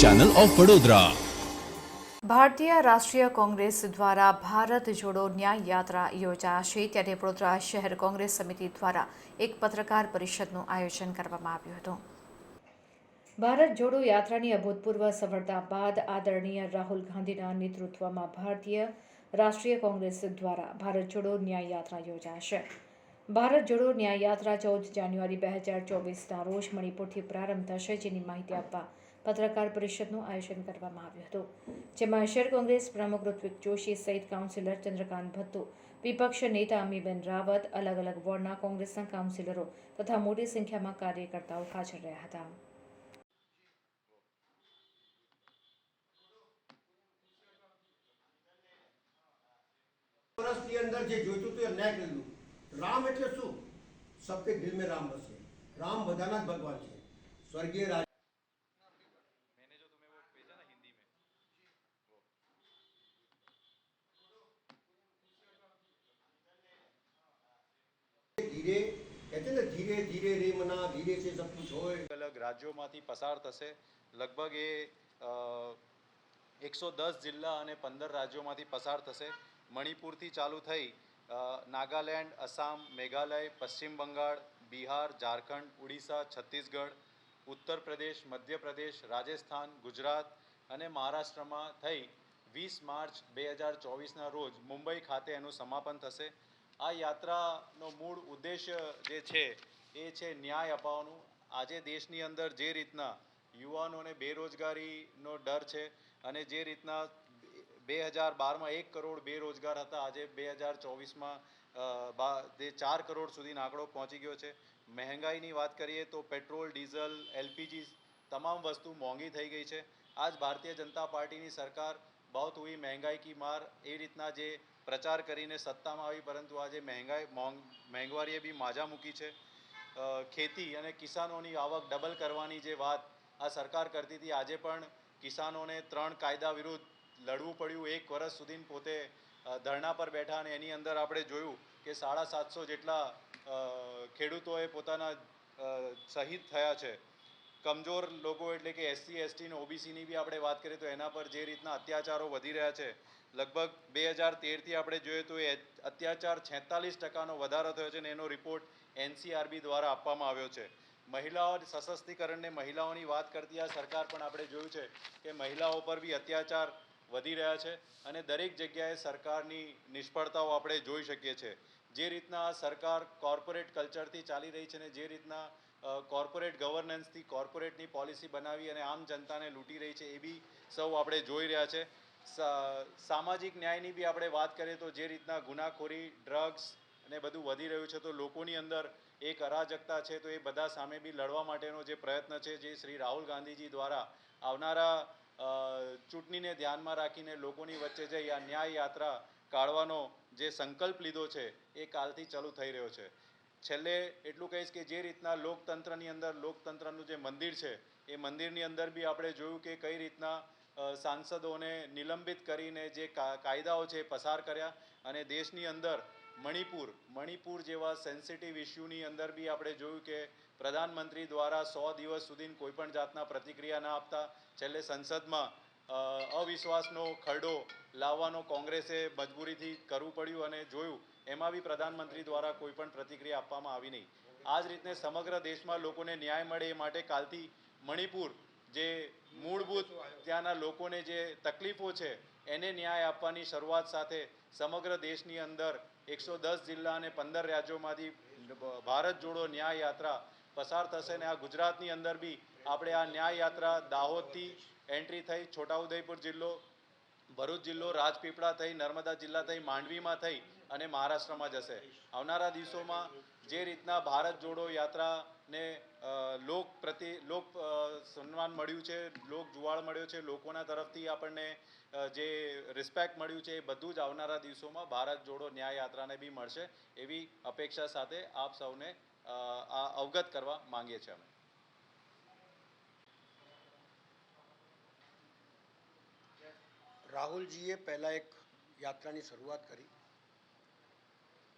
Channel of Vadodara ભારતીય રાષ્ટ્રીય કોંગ્રેસ દ્વારા ભારત જોડો ન્યાય યાત્રા યોજાશે ત્યારે વડોદરા શહેર કોંગ્રેસ સમિતિ દ્વારા એક પત્રકાર પરિષદનું આયોજન કરવામાં આવ્યું હતું. ભારત જોડો યાત્રાની અભૂતપૂર્વ સફળતા બાદ આદરણીય રાહુલ ગાંધીના નેતૃત્વમાં ભારતીય રાષ્ટ્રીય કોંગ્રેસ દ્વારા ભારત જોડો ન્યાય યાત્રા યોજાશે. ભારત જોડો ન્યાય યાત્રા ચૌદ જાન્યુઆરી બે હજાર ચોવીસના રોજ મણિપુરથી પ્રારંભ થશે, જેની માહિતી આપવા પત્રકાર પરિષદનું આયોજન કરવામાં આવ્યું હતું, જેમાં શહેર કોંગ્રેસ પ્રમુખ ઋત્વિક જોશી સહિત કાઉન્સિલર ચંદ્રકાંત ભત્તુ વિપક્ષ નેતા અમીબેન રાવત અલગ અલગ વોર્ડના કોંગ્રેસના કાઉન્સિલરો તથા મોટી સંખ્યામાં કાર્યકર્તાઓ હાજર રહ્યા હતા. વર્ષની અંદર જે જોઈતું હતું એ ન્યાય કરેલું રામ એટલે શું? સબકે દિલ મેં રામ બસે રામ બધાના જ ભગવાન છે. સ્વર્ગીય રાજ ધીરે ધીરે રે મના ધીરે છે સબ કુછ હોય. અલગ રાજ્યોમાંથી પસાર થશે. લગભગ એ એકસો દસ જિલ્લા અને પંદર રાજ્યોમાંથી પસાર થશે. મણિપુરથી ચાલુ થઈ નાગાલેન્ડ, અસામ, મેઘાલય, પશ્ચિમ બંગાળ, બિહાર, ઝારખંડ, ઉડીસા, છત્તીસગઢ ઉત્તર પ્રદેશ મધ્યપ્રદેશ, રાજસ્થાન, ગુજરાત અને મહારાષ્ટ્રમાં થઈ વીસ માર્ચ બે હજાર ચોવીસના રોજ મુંબઈ ખાતે એનું સમાપન થશે. આ યાત્રાનો મૂળ ઉદ્દેશ્ય જે છે એ છે ન્યાય અપાવવાનું. આજે દેશની અંદર જે રીતના યુવાનોને બેરોજગારીનો ડર છે અને જે રીતના બે હજાર બારમાં એક કરોડ બેરોજગાર હતા, આજે બે હજાર ચોવીસમાં તે ચાર કરોડ સુધીનો આંકડો પહોંચી ગયો છે. મહેંગાઈની વાત કરીએ તો પેટ્રોલ, ડીઝલ, એલપીજી તમામ વસ્તુ મોંઘી થઈ ગઈ છે. આજ ભારતીય જનતા પાર્ટીની સરકાર બહુત હુઈ મહેંગાઈ કી માર એ રીતના જે પ્રચાર કરીને સત્તામાં આવી, પરંતુ આજે મહેંગાઈ, મોંઘ, મોંઘવારીએ બી માજા મૂકી છે. ખેતી અને કિસાનોની આવક ડબલ કરવાની જે વાત આ સરકાર કરતી હતી, આજે પણ કિસાનોને ત્રણ કાયદા વિરુદ્ધ લડવું પડ્યું. એક વર્ષ સુધી પોતે ધરણા પર બેઠા અને એની અંદર આપણે જોયું કે સાડા સાતસો જેટલા ખેડૂતોએ પોતાના શહીદ થયા છે. કમજોર લોકો એટલે કે એસસી એસટી અને ઓબીસીની બી આપણે વાત કરીએ તો એના પર જે રીતના અત્યાચારો વધી રહ્યા છે લગભગ બે હજાર તેરથી આપણે જોઈએ તો એ અત્યાચાર છેતાલીસ ટકાનો વધારો થયો છે અને એનો રિપોર્ટ એનસીઆરબી દ્વારા આપવામાં આવ્યો છે. મહિલાઓ સશક્તિકરણને મહિલાઓની વાત કરતી આ સરકાર પણ આપણે જોયું છે કે મહિલાઓ પર બી અત્યાચાર વધી રહ્યા છે અને દરેક જગ્યાએ સરકારની નિષ્ફળતાઓ આપણે જોઈ શકીએ છીએ. જે રીતના આ સરકાર કોર્પોરેટ કલ્ચરથી ચાલી રહી છે અને જે રીતના કોર્પોરેટ ગવર્નન્સથી કોર્પોરેટની પોલિસી બનાવી અને આમ જનતાને લૂંટી રહી છે એ બી સૌ આપણે જોઈ રહ્યા છે. સામાજિક ન્યાયની બી આપણે વાત કરીએ તો જે રીતના ગુનાખોરી, ડ્રગ્સ અને બધું વધી રહ્યું છે, તો લોકોની અંદર એક અરાજકતા છે, તો એ બધા સામે બી લડવા માટેનો જે પ્રયત્ન છે, જે શ્રી રાહુલ ગાંધીજી દ્વારા આવનારા ચૂંટણીને ધ્યાનમાં રાખીને લોકોની વચ્ચે જઈ આ ન્યાય યાત્રા કાઢવાનો જે સંકલ્પ લીધો છે, એ કાલથી ચાલુ થઈ રહ્યો છે. છેલ્લે એટલું કહીશ કે જે રીતના લોકતંત્રની અંદર લોકતંત્રનું જે મંદિર છે, એ મંદિરની અંદર બી આપણે જોયું કે કઈ રીતના સાંસદોને નિલંબિત કરીને જે કાયદાઓ છે પસાર કર્યા અને દેશની અંદર મણિપુર મણિપુર જેવા સેન્સિટિવ ઇસ્યુની અંદર બી આપણે જોયું કે પ્રધાનમંત્રી દ્વારા સો દિવસ સુધી કોઈપણ જાતના પ્રતિક્રિયા ના આપતા છેલ્લે સંસદમાં અવિશ્વાસનો ખરડો લાવવાનો કોંગ્રેસે મજબૂરીથી કરવું પડ્યું અને જોયું, એમાં બી પ્રધાનમંત્રી દ્વારા કોઈપણ પ્રતિક્રિયા આપવામાં આવી નહીં. આ જ રીતને સમગ્ર દેશમાં લોકોને ન્યાય મળે એ માટે કાલથી મણિપુર જે મૂળભૂત ત્યાંના લોકોને જે તકલીફો છે, એને ન્યાય આપવાની શરૂઆત સાથે સમગ્ર દેશની અંદર એકસો દસ જિલ્લા અને પંદર રાજ્યોમાંથી ભારત જોડો ન્યાય યાત્રા પસાર થશે ને આ ગુજરાતની અંદર બી આપણે આ ન્યાય યાત્રા દાહોદથી એન્ટ્રી થઈ છોટાઉદેપુર જિલ્લો, ભરૂચ જિલ્લો, રાજપીપળા થઈ, નર્મદા જિલ્લા થઈ, માંડવીમાં થઈ અને મહારાષ્ટ્રમાં જશે. આવનારા દિવસોમાં જે રીતના ભારત જોડો યાત્રાને અ, લોક પ્રતિ લોક સન્માન મળ્યું છે લોક જુવાળ મળ્યો છે લોકોના તરફથી આપણને જે રિસ્પેક્ટ મળ્યું છે એ બધું જ આવનારા દિવસોમાં ભારત જોડો ન્યાય યાત્રાને બી મળશે એવી અપેક્ષા સાથે આપ સૌને આ અવગત કરવા માંગીએ છીએ અમે. રાહુલજીએ પહેલાં એક યાત્રાની શરૂઆત કરી.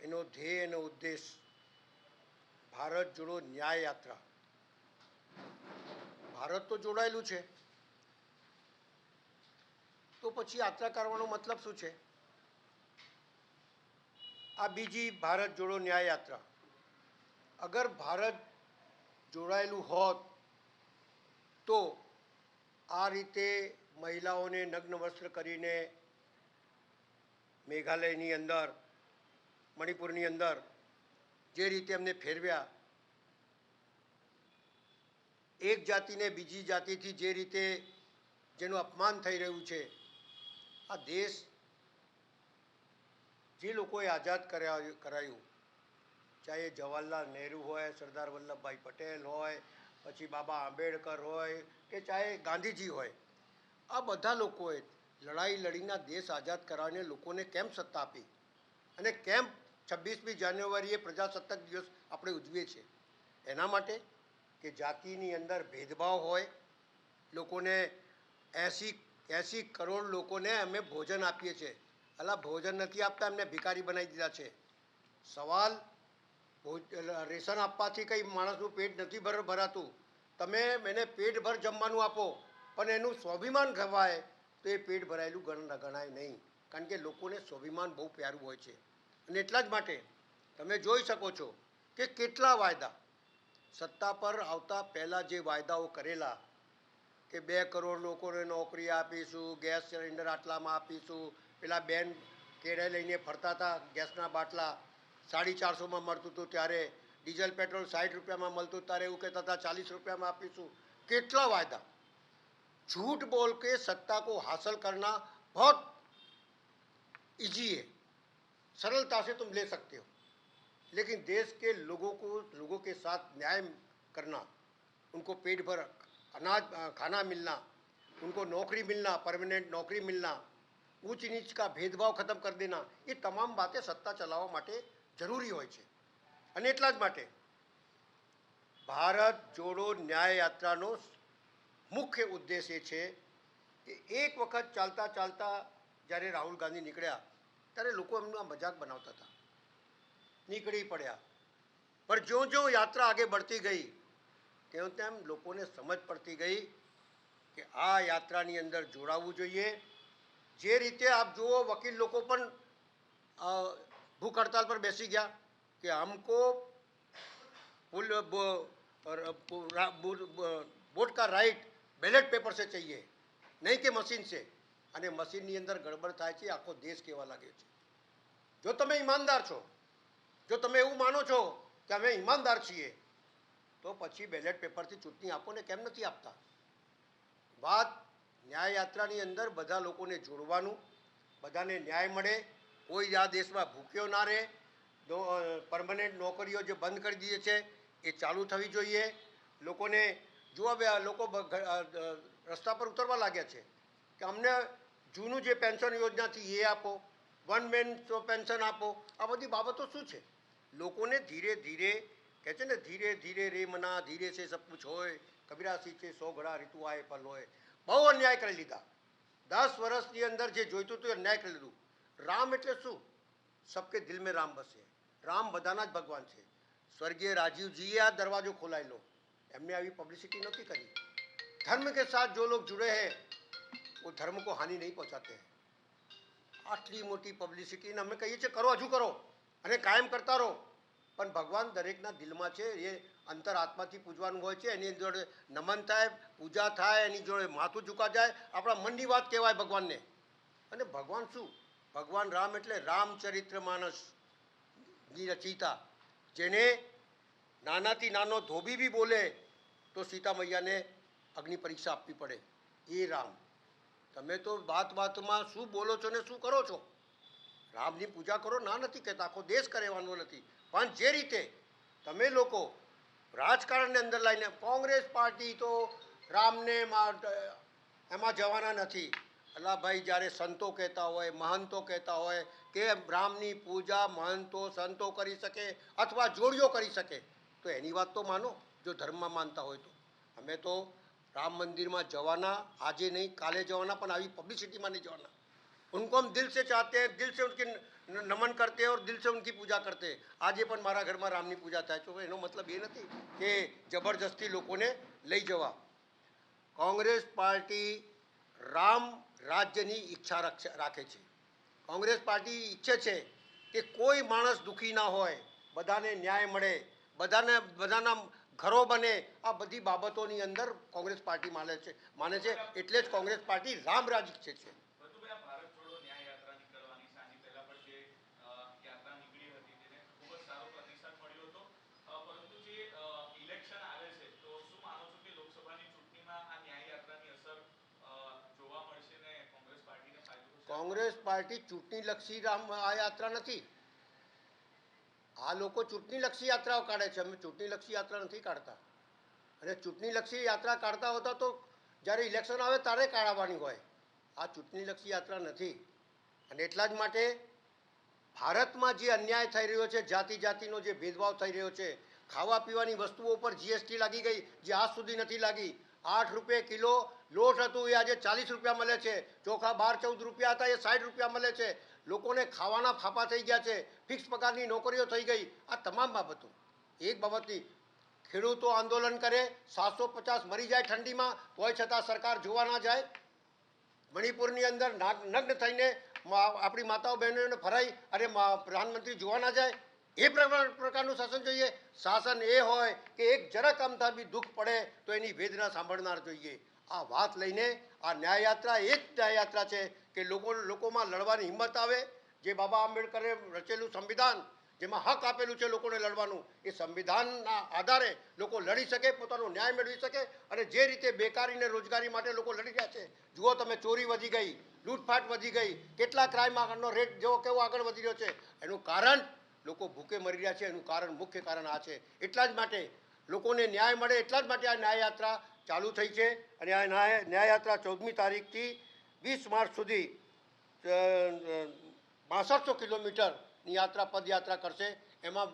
એનો ધ્યેય એનો ઉદ્દેશ ભારત જોડો ન્યાય યાત્રા. ભારત તો જોડાયેલું છે. તો પછી યાત્રા કરવાનો મતલબ શું છે? આ બીજી ભારત જોડો ન્યાય યાત્રા. અગર ભારત જોડાયેલું હોત તો આ રીતે મહિલાઓને નગ્ન વસ્ત્ર કરીને મેઘાલયની અંદર, મણિપુરની અંદર જે રીતે એમને ફેરવ્યા, એક જાતિને બીજી જાતિથી જે રીતે જેનું અપમાન થઈ રહ્યું છે, આ દેશ જે લોકોએ આઝાદ કર્યા, કરાયું, ચાહે જવાહરલાલ નહેરુ હોય, સરદાર વલ્લભભાઈ પટેલ હોય, પછી બાબા આંબેડકર હોય, કે ચાહે ગાંધીજી હોય, આ બધા લોકોએ લડાઈ લડીને દેશ આઝાદ કરાવીને લોકોને કેમ સત્તા આપી? અને કેમ છવ્વીસમી જાન્યુઆરીએ પ્રજાસત્તાક દિવસ આપણે ઉજવીએ છીએ. એના માટે કે જાતિની અંદર ભેદભાવ હોય, લોકોને એંસી એંસી કરોડ લોકોને અમે ભોજન આપીએ છીએ. અલા, ભોજન નથી આપતા, એમને ભિખારી બનાવી દીધા છે. સવાલ રેશન આપવાથી કંઈ માણસનું પેટ નથી ભર, ભરાતું. તમે એને પેટભર જમવાનું આપો, પણ એનું સ્વાભિમાન ખવાય, તો એ પેટ ભરાયેલું ગણ, ગણાય નહીં. કારણ કે લોકોને સ્વાભિમાન બહુ પ્યારું હોય છે. અને એટલા જ માટે તમે જોઈ શકો છો કે કેટલા વાયદા સત્તા પર આવતા પહેલાં જે વાયદાઓ કરેલા કે બે કરોડ લોકોને નોકરી આપીશું ગેસ સિલિન્ડર આટલામાં આપીશું પેલા બેન કેળે લઈને ફરતા હતા ગેસના બાટલા સાડી ચારસોમાં મળતું હતું ત્યારે ડીઝલ પેટ્રોલ સાઠ રૂપિયામાં મળતું ત્યારે એવું કહેતા હતા ચાલીસ રૂપિયામાં આપીશું કેટલા વાયદા झूठ बोल के सत्ता को हासिल करना बहुत इजी है सरलता से तुम ले सकते हो लेकिन देश के लोगों को लोगों के साथ न्याय करना उनको पेट भर अनाज अ, खाना मिलना उनको नौकरी मिलना परमानेंट नौकरी मिलना ऊंच नीच का भेदभाव ખતમ કરી દેના એ તમામ બાતે સત્તા ચલાવવા માટે જરૂરી હોય છે અને એટલા જ માટે ભારત જોડો ન્યાય યાત્રાનો મુખ્ય ઉદ્દેશ એ છે કે એક વખત ચાલતા ચાલતા જ્યારે રાહુલ ગાંધી નીકળ્યા ત્યારે લોકો એમનો આ મજાક બનાવતા હતા નીકળી પડ્યા પણ જો જો યાત્રા આગે બઢતી ગઈ તેમ તેમ લોકોને સમજ પડતી ગઈ કે આ યાત્રાની અંદર જોડાવવું જોઈએ જે રીતે આપ જુઓ વકીલ લોકો પણ અ, ભૂખ હડતાલ પર બેસી ગયા કે હમકો पुल ब- र- पु- रा- बु- ब- वोट का राइट બેલેટ પેપર से चाहिए નહીં કે મશીન છે અને મશીનની અંદર ગડબડ થાય છે, આખો દેશ કહેવા લાગે છે. જો તમે ઈમાનદાર છો, જો તમે એવું માનો છો કે અમે ઈમાનદાર છીએ, તો પછી બેલેટ પેપરથી ચૂંટણી આપો ને કેમ નથી આપતા? વાત ન્યાય યાત્રાની અંદર બધા લોકોને જોડવાનું, બધાને ન્યાય મળે, કોઈ આ દેશમાં ભૂખ્યો ના રહે પરમનન્ટ નોકરીઓ જે બંધ કરી દીધી છે, એ ચાલુ થવી જોઈએ. લોકોને, જો હવે લોકો રસ્તા પર ઉતરવા લાગ્યા છે, કે અમને જૂનું જે પેન્શન યોજના છે એ આપો વન મેન પેન્શન આપો, આ બધી બાબતો શું છે? લોકોને ધીરે ધીરે કહે છે ને, ધીરે ધીરે રે મના, ધીરે છે સબ કુછ હોય, કબીરાસી છે, સો ઘડા ઋતુ આય પલ હોય. બહુ અન્યાય કરી લીધા. દસ વર્ષની અંદર જે જોઈતું હતું એ અન્યાય કરી લીધું. રામ એટલે શું? સબકે દિલ મેં રામ બસે. રામ બધાના જ ભગવાન છે. સ્વર્ગીય રાજીવજીએ આ દરવાજો ખોલાયેલો. એમને આવી પબ્લિસિટી નથી કરી. ધર્મ કે સાથ જો લોક જુડે હૈ वो धर्म को हानि नहीं पहुंचाते हैं આટલી મોટી પબ્લિસિટીને અમે કહીએ છીએ કરો હજુ કરો અને કાયમ કરતા રહો પણ ભગવાન દરેકના દિલમાં છે એ અંતર આત્માથી પૂજવાનું હોય છે એની જોડે નમન થાય પૂજા થાય એની જોડે માથું ઝુકા જાય આપણા મનની વાત કહેવાય ભગવાનને અને ભગવાન શું ભગવાન રામ એટલે રામચરિત્ર માનસ ની રચયિતા જેને નાનાથી નાનો ધોબી બી બોલે તો સીતા મૈયાને અગ્નિ પરીક્ષા આપવી પડે એ રામ તમે તો વાત વાતમાં શું બોલો છો ને શું કરો છો? રામની પૂજા કરો ના નથી કહેતા, આખો દેશ કરેવાનો નથી. પણ જે રીતે તમે લોકો રાજકારણને અંદર લઈને કોંગ્રેસ પાર્ટી તો રામને એમાં જવાના નથી. અલા જ્યારે સંતો કહેતા હોય, મહંતો કહેતા હોય કે રામની પૂજા મહંતો સંતો કરી શકે અથવા જોડીઓ કરી શકે, તો એની વાત તો માનો, જો ધર્મમાં માનતા હોય તો. અમે તો राम मंदिर में जवाना आज नहीं काले जवाना पर अभी पब्लिसिटी में नहीं जवाना उनको हम दिल से चाहते हैं दिल से उनके न- नमन करते हैं और दिल से उनकी पूजा करते हैं આજે પણ મારા ઘરમાં રામની પૂજા થાય છે તો એનો મતલબ એ નથી કે જબરજસ્તી લોકોને લઈ જવા કોંગ્રેસ પાર્ટી રામ રાજ્યની ઈચ્છા રક્ષ- રાખે છે કોંગ્રેસ પાર્ટી ઈચ્છે છે કે કોઈ માણસ દુઃખી ના હોય બધાને ન્યાય મળે બધાને બધાના ઘરો બને આ બધી બાબતોની અંદર કોંગ્રેસ પાર્ટી માને છે. માને છે એટલે જ કોંગ્રેસ પાર્ટી રામરાજ ઈચ્છે છે કોંગ્રેસ પાર્ટી ચૂંટણીલક્ષી રામ આ યાત્રા નથી. આ લોકો ચૂંટણીલક્ષી યાત્રાઓ કાઢે છે. અમે ચૂંટણીલક્ષી યાત્રા નથી કાઢતા. અને ચૂંટણીલક્ષી યાત્રા કાઢતા હોતા તો જ્યારે ઇલેક્શન આવે ત્યારે કાઢવાની હોય. આ ચૂંટણીલક્ષી યાત્રા નથી. અને એટલા જ માટે ભારતમાં જે અન્યાય થઈ રહ્યો છે જાતિ જાતિનો જે ભેદભાવ થઈ રહ્યો છે ખાવા પીવાની વસ્તુઓ પર જીએસટી લાગી ગઈ, જે આજ સુધી નથી લાગી. આઠ રૂપિયા કિલો લોટ હતું, એ આજે ચાલીસ રૂપિયા મળે છે. ચોખા બાર ચૌદ રૂપિયા હતા, એ સાઠ રૂપિયા મળે છે. લોકોને ખાવાના ફાફા થઈ ગયા છે ફિક્સ પગારની નોકરીઓ થઈ ગઈ, આ તમામ બાબતો. એક બાબતની, ખેડૂતો આંદોલન કરે, સાતસો પચાસ મરી જાય ઠંડીમાં, તોય છતાં સરકાર જોવા ના જાય. મણિપુરની અંદર નગ્ન થઈને આપણી માતાઓ બહેનોને ફરાઈ અને પ્રધાનમંત્રી જોવા ના જાય. એ પ્રકારનું શાસન જોઈએ. શાસન એ હોય કે એક જરાક આમથા બી દુઃખ પડે, તો એની વેદના સાંભળનાર જોઈએ. આ વાત લઈને આ ન્યાયયાત્રા એ જ ન્યાયયાત્રા છે કે લોકો, લોકોમાં લડવાની હિંમત આવે, જે બાબા આંબેડકરે રચેલું સંવિધાન, જેમાં હક આપેલું છે લોકોને લડવાનું, એ સંવિધાનના આધારે લોકો લડી શકે, પોતાનો ન્યાય મેળવી શકે અને જે રીતે બેકારીને રોજગારી માટે લોકો લડી રહ્યા છે. જુઓ તમે, ચોરી વધી ગઈ, લૂંટફાટ વધી ગઈ, કેટલા ક્રાઇમ આગળનો રેટ જેવો કેવો આગળ વધી રહ્યો છે. એનું કારણ, લોકો ભૂખે મરી રહ્યા છે, એનું કારણ મુખ્ય કારણ આ છે. એટલા જ માટે લોકોને ન્યાય મળે એટલા જ માટે આ ન્યાયયાત્રા ચાલુ થઈ છે. અને આ ન્યાય, ન્યાયયાત્રા ચૌદમી તારીખથી વીસ માર્ચ સુધી બાસઠસો કિલોમીટરની યાત્રા, પદયાત્રા કરશે. એમાં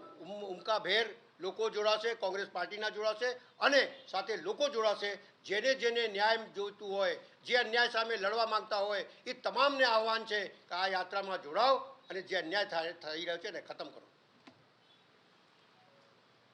ઉમકાભેર લોકો જોડાશે, કોંગ્રેસ પાર્ટીના જોડાશે અને સાથે લોકો જોડાશે. જેને જેને ન્યાય જોઈતું હોય, જે અન્યાય સામે લડવા માંગતા હોય, એ તમામને આહવાન છે કે આ યાત્રામાં જોડાઓ અને જે અન્યાય થઈ રહ્યો છે એને ખતમ કરો.